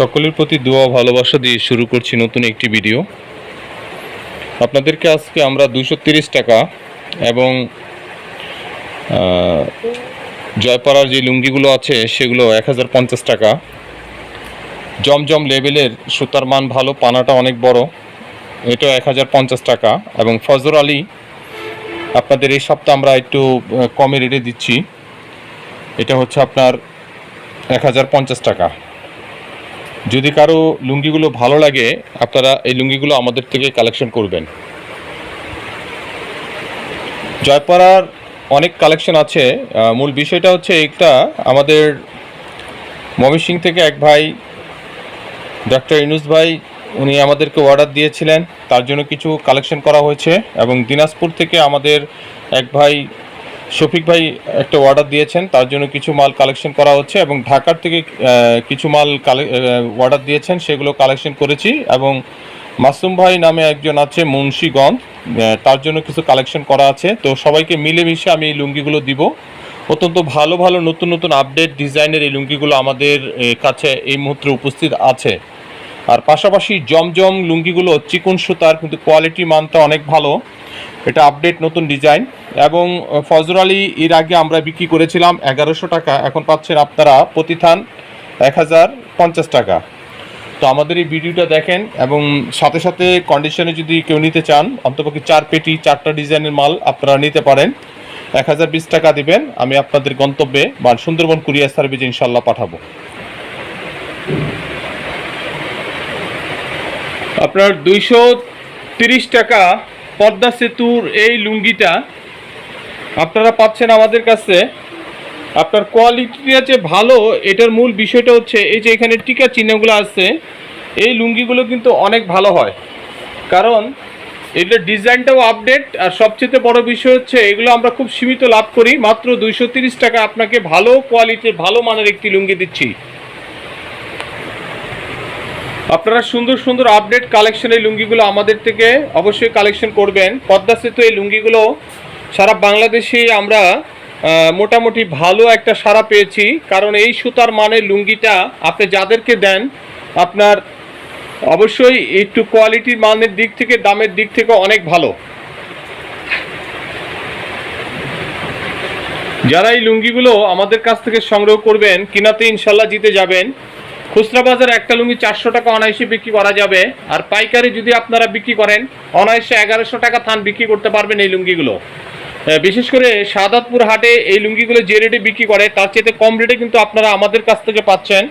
সকলের প্রতি দোয়া ভালোবাসা দিয়ে শুরু করছি নতুন একটি ভিডিও। আপনাদেরকে আজকে আমরা দুশো টাকা এবং জয়পাড়ার যে লুঙ্গিগুলো আছে সেগুলো এক হাজার পঞ্চাশ টাকা। জমজম লেভেলের সুতার মান ভালো, পানাটা অনেক বড় এটা এক হাজার পঞ্চাশ টাকা এবং ফজর আলী আপনাদের এই সপ্তাহ আমরা একটু কমে রেটে দিচ্ছি। এটা হচ্ছে আপনার এক হাজার পঞ্চাশ টাকা। যদি কারও লুঙ্গিগুলো ভালো লাগে, আপনারা এই লুঙ্গিগুলো আমাদের থেকে কালেকশন করবেন। জয়পাড়ার অনেক কালেকশন আছে। মূল বিষয়টা হচ্ছে একটা আমাদের ময়মনসিং থেকে এক ভাই ডক্টর ইনুস ভাই, উনি আমাদেরকে অর্ডার দিয়েছিলেন। তার জন্য কিছু কালেকশন করা হয়েছে এবং দিনাজপুর থেকে আমাদের এক ভাই শফিক ভাই একটা অর্ডার দিয়েছেন, তার জন্য কিছু মাল কালেকশন করা হচ্ছে এবং ঢাকার থেকে কিছু মাল অর্ডার দিয়েছেন, সেগুলো কালেকশন করেছি এবং মাসুম ভাই নামে একজন আছে মুন্সিগঞ্জ তার জন্য কিছু কালেকশন করা আছে। তো সবাইকে মিলেমিশে আমি এই লুঙ্গিগুলো দিব। অত্যন্ত ভালো ভালো নতুন নতুন আপডেট ডিজাইনের এই লুঙ্গিগুলো আমাদের কাছে এই মুহূর্তে উপস্থিত আছে। আর পাশাপাশি জমজম লুঙ্গিগুলো, চিকন সুতার, কিন্তু কোয়ালিটি মানটা অনেক ভালো। এটা আপডেট নতুন ডিজাইন এবং ফজর আলী এর আগে আমরা বিক্রি করেছিলাম এগারোশো টাকা। এখন পাচ্ছেন আপনারা প্রতিথান এক হাজার পঞ্চাশ টাকা। তো আমাদের এই ভিডিওটা দেখেন এবং সাথে সাথে কন্ডিশনে যদি কেউ নিতে চান, অন্তপক্ষে চার পেটি, চারটা ডিজাইনের মাল আপনারা নিতে পারেন। এক হাজার বিশ টাকা দিবেন। আমি আপনাদের গন্তব্যে বা সুন্দরবন কুরিয়ার সার্ভিস ইনশাল্লাহ পাঠাবো। আপনার দুইশো তিরিশ টাকা পদ্মা সেতুর এই লুঙ্গিটা আপনারা পাচ্ছেন আমাদের কাছে। আপনার কোয়ালিটিটা যে ভালো, এটার মূল বিষয়টা হচ্ছে এই যে এখানে টিকা চিহ্নগুলো আছে, এই লুঙ্গিগুলো কিন্তু অনেক ভালো হয়। কারণ এটার ডিজাইনটাও আপডেট আর সবচেয়ে বড় বিষয় হচ্ছে এগুলো আমরা খুব সীমিত লাভ করি। মাত্র দুইশো টাকা আপনাকে ভালো কোয়ালিটির ভালো মানের একটি লুঙ্গি দিচ্ছি। আপনারা সুন্দর সুন্দর আপডেট কালেকশন এই লুঙ্গিগুলো আমাদের থেকে অবশ্যই কালেকশন করবেন। পদ্মা সেতু এই লুঙ্গিগুলো সারা বাংলাদেশেই আমরা মোটামুটি ভালো একটা সারা পেয়েছি। কারণ এই সুতার মানের লুঙ্গিটা আপনি যাদেরকে দেন, আপনার অবশ্যই একটু কোয়ালিটির মানের দিক থেকে, দামের দিক থেকে অনেক ভালো। যারা এই লুঙ্গিগুলো আমাদের কাছ থেকে সংগ্রহ করবেন, কিনাতে ইনশাল্লাহ জিতে যাবেন। খুচরা বাজারে একটা লুঙ্গি চারশো টাকা অনায়াসে বিক্রি করা যাবে। আর পাইকারি যদি আপনারা বিক্রি করেন, অনায়াসে এগারোশো টাকা থান বিক্রি করতে পারবেন এই লুঙ্গিগুলো। বিশেষ করে সাদাতপুর হাটে এই লুঙ্গিগুলো যে রেটে বিক্রি করে, তার চেয়ে কম রেটে কিন্তু আপনারা আমাদের কাছ থেকে পাচ্ছেন।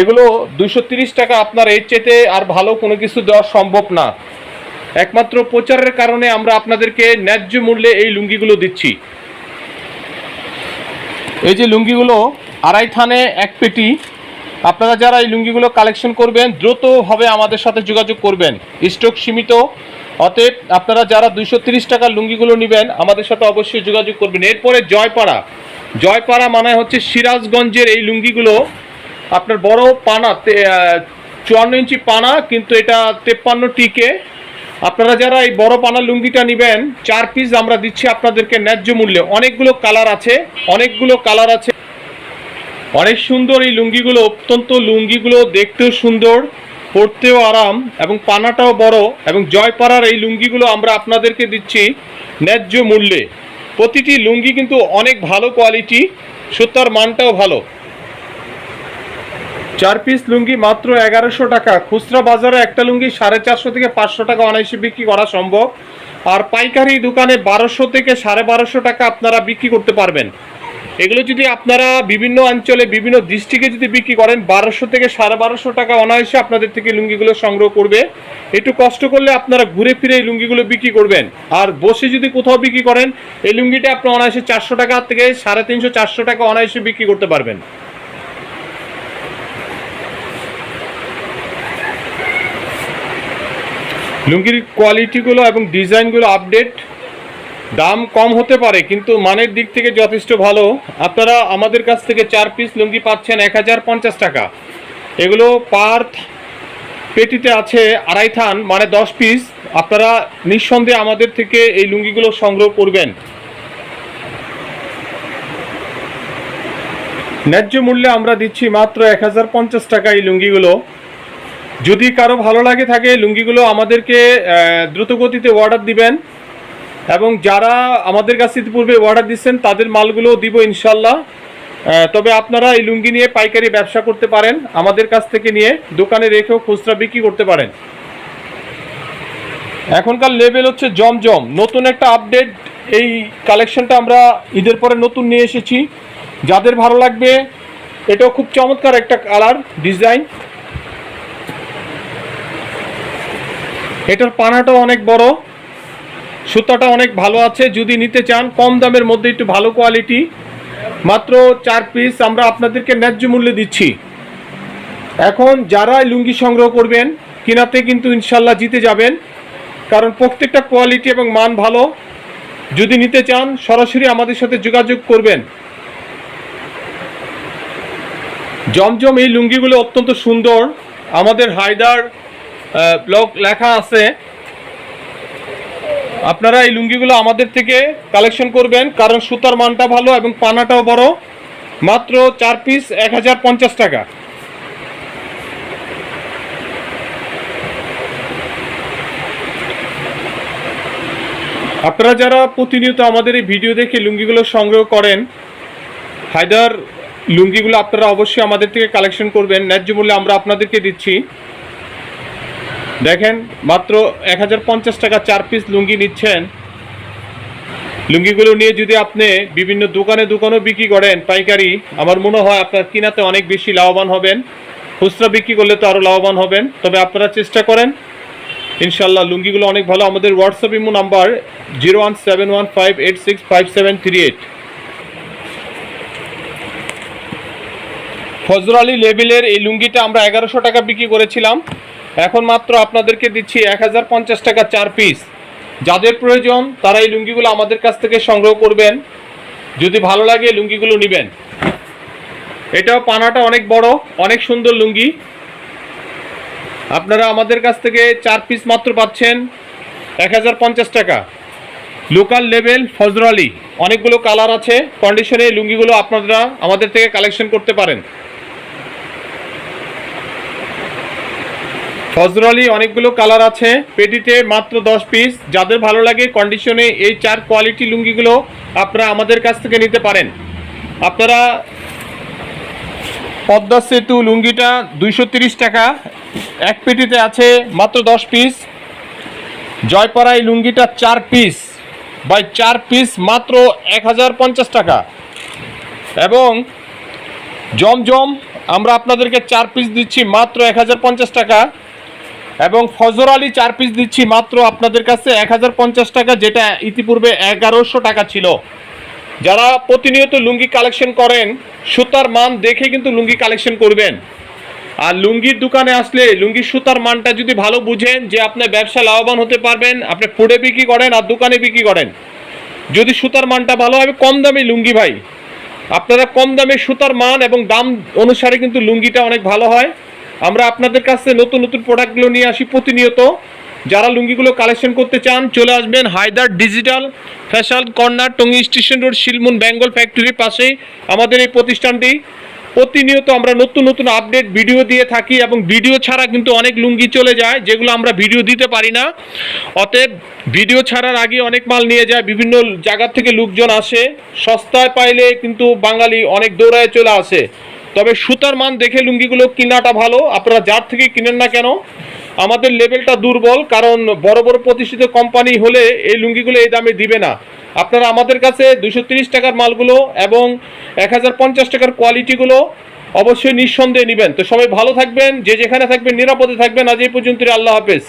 এগুলো দুশো টাকা আপনার এর চেতে আর ভালো কোনো কিছু দেওয়া সম্ভব না। একমাত্র প্রচারের কারণে আমরা আপনাদেরকে ন্যায্য মূল্যে এই লুঙ্গিগুলো দিচ্ছি। এই যে লুঙ্গিগুলো আড়াই থানে এক পেটি আপনারা যারা এই লুঙ্গিগুলো কালেকশন করবেন দ্রুতভাবে আমাদের সাথে যোগাযোগ করবেন। স্টক সীমিত, অতএব আপনারা যারা দুইশো তিরিশ টাকার লুঙ্গিগুলো নেবেন, আমাদের সাথে অবশ্যই যোগাযোগ করবেন। এরপরে জয়পাড়া। জয়পাড়া মানে হচ্ছে সিরাজগঞ্জের এই লুঙ্গিগুলো। আপনার বড় পানা চুয়ান্ন ইঞ্চি পানা, কিন্তু এটা তেপ্পান্ন টিকে। আপনারা যারা এই বড় পানা লুঙ্গিটা নেবেন, চার পিস আমরা দিচ্ছি আপনাদেরকে ন্যায্য মূল্যে। অনেকগুলো কালার আছে, অনেকগুলো কালার আছে। অনেক সুন্দর এই লুঙ্গিগুলো, অত্যন্ত লুঙ্গিগুলো দেখতেও সুন্দর, পরতেও আরাম এবং পানাটাও বড় এবং জয়পাড়ার এই লুঙ্গিগুলো আমরা আপনাদেরকে দিচ্ছি ন্যায্য মূল্যে। প্রতিটি লুঙ্গি কিন্তু অনেক ভালো কোয়ালিটি সুতার মানটাও ভালো। চার পিস লুঙ্গি মাত্র এগারোশো টাকা। খুচরা বাজারে একটা লুঙ্গি সাড়ে চারশো থেকে পাঁচশো টাকা অনায়াসে বিক্রি করা সম্ভব। আর পাইকারি দোকানে বারোশো থেকে সাড়ে বারোশো টাকা আপনারা বিক্রি করতে পারবেন। এগুলো যদি আপনারা বিভিন্ন অঞ্চলে, বিভিন্ন ডিস্ট্রিক্টে যদি বিক্রি করেন, বারোশো থেকে সাড়ে বারোশো টাকা অনায়াসে আপনাদের থেকে লুঙ্গিগুলো সংগ্রহ করবে। একটু কষ্ট করলে আপনারা ঘুরে ফিরে এই লুঙ্গিগুলো বিক্রি করবেন। আর বসে যদি কোথাও বিক্রি করেন, এই লুঙ্গিটা আপনি অনায়াসে চারশো টাকা থেকে সাড়ে তিনশো, চারশো টাকা অনায়াসে বিক্রি করতে পারবেন। লুঙ্গির কোয়ালিটিগুলো এবং ডিজাইনগুলো আপডেট দাম কম হতে পারে কিন্তু মানের দিক থেকে যথেষ্ট ভালো। আপনারা আমাদের কাছ থেকে চার পিস লুঙ্গি পাচ্ছেন এক হাজার পঞ্চাশ টাকা। এগুলো পার পেটিতে আছে আড়াই থান মানে দশ পিস আপনারা নিঃসন্দেহে আমাদের থেকে এই লুঙ্গিগুলো সংগ্রহ করবেন। ন্যায্য মূল্যে আমরা দিচ্ছি মাত্র এক হাজার পঞ্চাশ টাকা এই লুঙ্গিগুলো। যদি কারও ভালো লাগে থাকে লুঙ্গিগুলো আমাদেরকে আহ, দ্রুত গতিতে অর্ডার দিবেন। এবং যারা আমাদের কাছে ইতিপূর্বে অর্ডার দিচ্ছেন, তাদের মালগুলো দিব ইনশাল্লাহ তবে আপনারা এই লুঙ্গি নিয়ে পাইকারি ব্যবসা করতে পারেন, আমাদের কাছ থেকে নিয়ে দোকানে রেখেও খুচরা বিক্রি করতে পারেন। এখনকার লেভেল হচ্ছে জমজম। নতুন একটা আপডেট এই কালেকশনটা আমরা ঈদের পরে নতুন নিয়ে এসেছি। যাদের ভালো লাগবে, এটাও খুব চমৎকার একটা কালার ডিজাইন এটার পানাটাও অনেক বড়। সুতাটা অনেক ভালো আছে, যদি নিতে চান, কম দামের মধ্যে একটু ভালো কোয়ালিটি মাত্র চার পিস আমরা আপনাদেরকে ন্যায্য মূল্যে দিচ্ছি। এখন যারা লুঙ্গি সংগ্রহ করবেন, কিনাতে কিন্তু ইনশাল্লাহ জিতে যাবেন। কারণ প্রত্যেকটা কোয়ালিটি এবং মান ভালো। যদি নিতে চান, সরাসরি আমাদের সাথে যোগাযোগ করবেন। জমজম এই লুঙ্গিগুলো অত্যন্ত সুন্দর। আমাদের হায়দার ব্লগ লেখা আছে। আপনারা এই লুঙ্গিগুলো আমাদের থেকে কালেকশন করবেন, কারণ সুতার মানটা ভালো এবং পানাটাও বড়। মাত্র চার পিস এক হাজার পঞ্চাশ টাকা। আপনারা যারা প্রতিনিয়ত আমাদের এই ভিডিও দেখে লুঙ্গিগুলো সংগ্রহ করেন, হায়দার লুঙ্গিগুলো আপনারা অবশ্যই আমাদের থেকে কালেকশন করবেন। ন্যায্য মূল্যে আমরা আপনাদেরকে দিচ্ছি। দেখেন, মাত্র এক হাজার পঞ্চাশ টাকা চার পিস লুঙ্গি নিচ্ছেন। লুঙ্গিগুলো নিয়ে যদি আপনি বিভিন্ন দোকানে দোকানেও বিক্রি করেন পাইকারি, আমার মনে হয় আপনার কিনাতে অনেক বেশি লাভবান হবেন। খুচরা বিক্রি করলে তো আরও লাভবান হবেন। তবে আপনারা চেষ্টা করেন। ইনশাল্লাহ লুঙ্গিগুলো অনেক ভালো। আমাদের WhatsApp imo number zero one seven one five eight six five seven three eight. Fazar Ali লেভেলের এই লুঙ্গিটা আমরা এগারোশো টাকা বিক্রি করেছিলাম। এখন মাত্র আপনাদেরকে দিচ্ছি এক হাজার পঞ্চাশ টাকা চার পিস যাদের প্রয়োজন, তারা এই লুঙ্গিগুলো আমাদের কাছ থেকে সংগ্রহ করবেন। যদি ভালো লাগে, লুঙ্গিগুলো নেবেন। এটাও পানাটা অনেক বড়, অনেক সুন্দর লুঙ্গি। আপনারা আমাদের কাছ থেকে চার পিস মাত্র পাচ্ছেন, এক হাজার পঞ্চাশ টাকা। লোকাল লেভেল ফজর আলী অনেকগুলো কালার আছে কন্ডিশনে লুঙ্গিগুলো আপনারা আমাদের থেকে কালেকশন করতে পারেন। ফজর অনেকগুলো কালার আছে। পেটিতে মাত্র দশ পিস যাদের ভালো লাগে কন্ডিশনে এই চার কোয়ালিটি লুঙ্গিগুলো আপনারা আমাদের কাছ থেকে নিতে পারেন। আপনারা পদ্মা সেতু লুঙ্গিটা দুইশো টাকা। এক পেটিতে আছে মাত্র দশ পিস জয়পাড়াই লুঙ্গিটা চার পিস বাই চার পিস মাত্র এক হাজার পঞ্চাশ টাকা। এবং জমজম আমরা আপনাদেরকে চার পিস দিচ্ছি মাত্র এক হাজার পঞ্চাশ টাকা। এবং ফজর আলী চার পিস দিচ্ছি মাত্র আপনাদের কাছে এক হাজার পঞ্চাশ টাকা, যেটা ইতিপূর্বে এগারোশো টাকা ছিল। যারা প্রতিনিয়ত লুঙ্গি কালেকশন করেন, সুতার মান দেখে কিন্তু লুঙ্গি কালেকশন করবেন। আর লুঙ্গির দোকানে আসলে লুঙ্গির সুতার মানটা যদি ভালো বুঝেন, যে আপনি ব্যবসা লাভবান হতে পারবেন, আপনি ফুডে বিক্রি করেন আর দোকানে বিক্রি করেন। যদি সুতার মানটা ভালো হবে কম দামে লুঙ্গি ভাই। আপনারা কম দামে সুতার মান এবং দাম অনুসারে কিন্তু লুঙ্গিটা অনেক ভালো হয়। আমরা আপনাদের কাছে নতুন নতুন প্রোডাক্টগুলো নিয়ে আসি প্রতিনিয়ত। যারা লুঙ্গিগুলো কালেকশন করতে চান, চলে আসবেন Haidar digital fashion corner Tongi station road Shilmun Bengal ফ্যাক্টরির পাশেই আমাদের এই প্রতিষ্ঠানটি। প্রতিনিয়ত আমরা নতুন নতুন আপডেট ভিডিও দিয়ে থাকি এবং ভিডিও ছাড়া কিন্তু অনেক লুঙ্গি চলে যায়, যেগুলো আমরা ভিডিও দিতে পারি না। অতএব ভিডিও ছাড়ার আগে অনেক মাল নিয়ে যায়, বিভিন্ন জায়গা থেকে লোকজন আসে। সস্তায় পাইলে কিন্তু বাঙালি অনেক দৌড়ায় চলে আসে। তবে সুতার মান দেখে লুঙ্গিগুলো কেনাটা ভালো। আপনারা যার থেকে কিনেন না কেন, আমাদের লেভেলটা দুর্বল, কারণ বড় বড় প্রতিষ্ঠিত কোম্পানি হলে এই লুঙ্গিগুলো এই দামে দিবে না। আপনারা আমাদের কাছে দুশো টাকার মালগুলো এবং এক হাজার পঞ্চাশ টাকার কোয়ালিটিগুলো অবশ্যই নিঃসন্দেহে নেবেন। তো সবাই ভালো থাকবেন, যে যেখানে থাকবেন, নিরাপদে থাকবেন। আজ এই পর্যন্ত আল্লাহ হাফেজ।